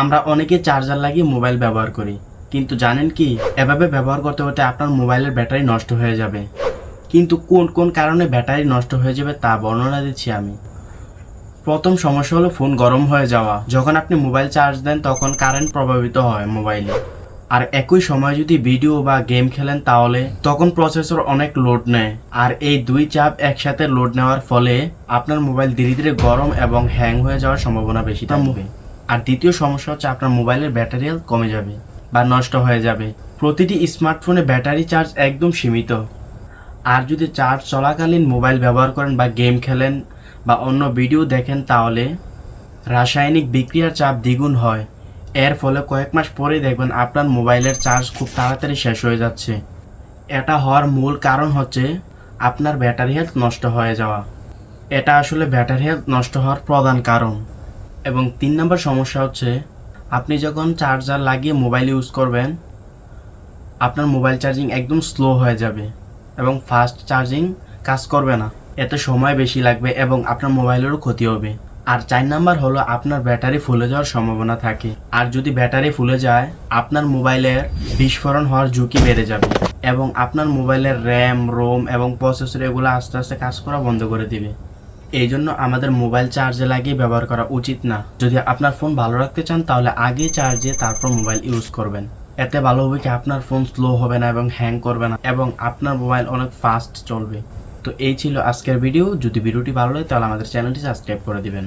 আমরা অনেকে চার্জার লাগিয়ে মোবাইল ব্যবহার করি। কিন্তু জানেন কি? এভাবে ব্যবহার করতে করতে আপনার মোবাইলের ব্যাটারি নষ্ট হয়ে যাবে। কিন্তু কোন কোন কারণে ব্যাটারি নষ্ট হয়ে যাবে তা বর্ণনা দিচ্ছি আমি। প্রথম সমস্যা হলো ফোন গরম হয়ে যাওয়া। যখন আপনি মোবাইল চার্জ দেন, তখন কারেন্ট প্রভাবিত হয় মোবাইলে আর একই সময় যদি ভিডিও বা গেম খেলেন তাহলে, তখন প্রসেসর অনেক লোড নেয়। আর এই দুই চাপ একসাথে লোড নেওয়ার ফলে আপনার মোবাইল ধীরে ধীরে গরম এবং হ্যাং হয়ে যাওয়ার সম্ভাবনা বেশি থাকবে। আর দ্বিতীয় সমস্যা হচ্ছে আপনার মোবাইলের ব্যাটারি হেলথ কমে যাবে বা নষ্ট হয়ে যাবে। প্রতিটি স্মার্টফোনে ব্যাটারি চার্জ একদম সীমিত। আর যদি চার্জ চলাকালীন মোবাইল ব্যবহার করেন বা গেম খেলেন বা অন্য ভিডিও দেখেন তাহলে রাসায়নিক বিক্রিয়ার চাপ দ্বিগুণ হয়। এর ফলে কয়েক মাস পরেই দেখবেন আপনার মোবাইলের চার্জ খুব তাড়াতাড়ি শেষ হয়ে যাচ্ছে। এটা হওয়ার মূল কারণ হচ্ছে আপনার ব্যাটারি হেলথ নষ্ট হয়ে যাওয়া। এটা আসলে ব্যাটারি হেলথ নষ্ট হওয়ার প্রধান কারণ। এবং তিন নম্বর সমস্যা হচ্ছে, আপনি যখন চার্জার লাগিয়ে মোবাইল ইউজ করবেন, আপনার মোবাইল চার্জিং একদম স্লো হয়ে যাবে এবং ফাস্ট চার্জিং কাজ করবে না। এতে সময় বেশি লাগবে এবং আপনার মোবাইলেরও ক্ষতি হবে। আর চার নাম্বার হলো আপনার ব্যাটারি ফুলে যাওয়ার সম্ভাবনা থাকে। আর যদি ব্যাটারি ফুলে যায়, আপনার মোবাইলের বিস্ফোরণ হওয়ার ঝুঁকি বেড়ে যাবে এবং আপনার মোবাইলের র্যাম রোম এবং প্রসেসর এগুলো আস্তে আস্তে কাজ করা বন্ধ করে দিবে। এই জন্য আমাদের মোবাইল চার্জে লাগিয়ে ব্যবহার করা উচিত না। যদি আপনার ফোন ভালো রাখতে চান, তাহলে আগে চার্জে তারপর মোবাইল ইউজ করবেন। এতে ভালো হবে কি, আপনার ফোন স্লো হবে না এবং হ্যাং করবে না এবং আপনার মোবাইল অনেক ফাস্ট চলবে। তো এই ছিল আজকের ভিডিও। যদি ভিডিওটি ভালো লাগে, তাহলে আমাদের চ্যানেলটি সাবস্ক্রাইব করে দিবেন।